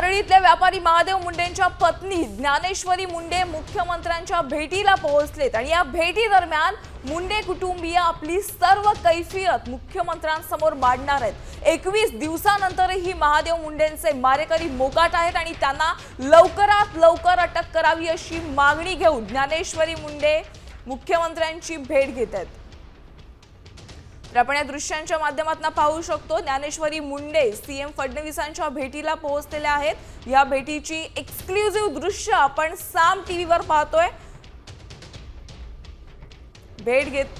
परळीतल्या व्यापारी महादेव मुंडेंच्या पत्नी ज्ञानेश्वरी मुंडे मुख्यमंत्र्यांच्या भेटीला पोहोचलेत. आणि या भेटी दरम्यान मुंडे कुटुंबीय आपली सर्व कैफियत मुख्यमंत्र्यांसमोर मांडणार आहेत. एकवीस दिवसानंतरही महादेव मुंडेंचे मारेकरी मोकाट आहेत आणि त्यांना लवकरात लवकर अटक करावी अशी मागणी घेऊन ज्ञानेश्वरी मुंडे मुख्यमंत्र्यांची भेट घेत आहेत. तर आपण या दृश्यांच्या माध्यमातून पाहू शकतो ज्ञानेश्वरी मुंडे सीएम फडणवीसांच्या भेटीला पोहोचलेल्या आहेत. या भेटीची एक्सक्लुझिव्ह दृश्य आपण साम टीव्हीवर पाहतोय. भेट घेत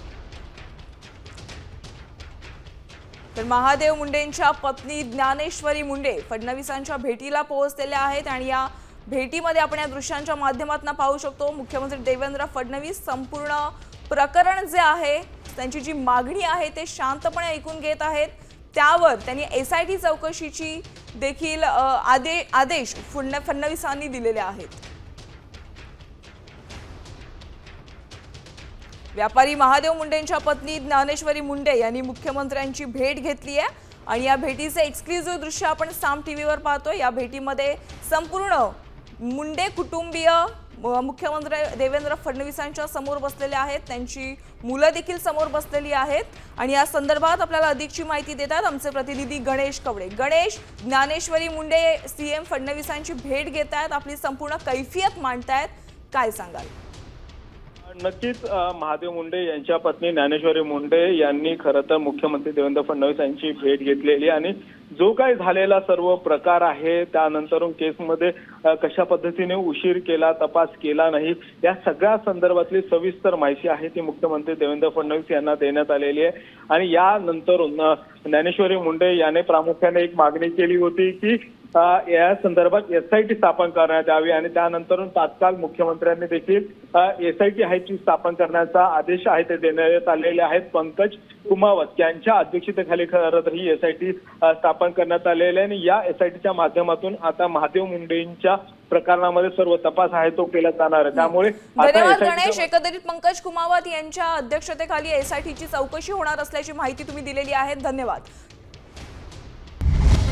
तर महादेव मुंडेंच्या पत्नी ज्ञानेश्वरी मुंडे फडणवीसांच्या भेटीला पोहोचलेल्या आहेत आणि या भेटीमध्ये आपण या दृश्यांच्या माध्यमातून पाहू शकतो. मुख्यमंत्री देवेंद्र फडणवीस संपूर्ण प्रकरण जे आहे त्यांची जी मागणी आहे ते शांतपणे ऐकून घेत आहेत. त्यावर त्यांनी एस आय टी चौकशीची देखील आदे आदेश फुडण फडणवीसांनी दिलेले आहेत. व्यापारी महादेव मुंडेंच्या पत्नी ज्ञानेश्वरी मुंडे यांनी मुख्यमंत्र्यांची भेट घेतली आहे. आणि या भेटीचे एक्सक्लुझिव्ह दृश्य आपण साम टी व्हीवर पाहतोय. या भेटीमध्ये संपूर्ण मुंडे कुटुंबीय मुख्यमंत्री देवेंद्र फडणवीसांच्या समोर बसलेले आहेत. त्यांची मुलं देखील समोर बसलेली आहेत. आणि या संदर्भात आपल्याला अधिकची माहिती देतात आमचे प्रतिनिधी गणेश कवडे. गणेश ज्ञानेश्वरी मुंडे सीएम फडणवीसांची भेट घेत आहेत आपली संपूर्ण कैफियत मांडतायत. काय सांगाल? नक्कीच महादेव मुंडे यांच्या पत्नी ज्ञानेश्वरी मुंडे यांनी खरं तर मुख्यमंत्री देवेंद्र फडणवीस यांची भेट घेतलेली आणि जो काही झालेला सर्व प्रकार आहे त्यानंतर केसमध्ये कशा पद्धतीने उशीर केला तपास केला नाही या सगळ्या संदर्भातली सविस्तर माहिती आहे ती मुख्यमंत्री देवेंद्र फडणवीस यांना देण्यात आलेली आहे. आणि यानंतर ज्ञानेश्वरी मुंडे याने प्रामुख्याने एक मागणी केली होती की या संदर्भात एसआयटी स्थापन करण्यात यावी आणि त्यानंतर तात्काळ मुख्यमंत्र्यांनी देखील एसआयटी आहे ती स्थापन करण्याचा आदेश आहे ते देण्यात आलेले आहेत. पंकज कुमावत यांच्या अध्यक्षतेखाली खरं तर ही एसआयटी स्थापन करण्यात आलेली आहे आणि या एसआयटीच्या माध्यमातून आता महादेव मुंडेंच्या प्रकरणामध्ये सर्व तपास आहे तो केला जाणार आहे. त्यामुळे गणेश. एकंदरीत पंकज कुमावत यांच्या अध्यक्षतेखाली एसआयटीची चौकशी होणार असल्याची माहिती तुम्ही दिलेली आहे. धन्यवाद.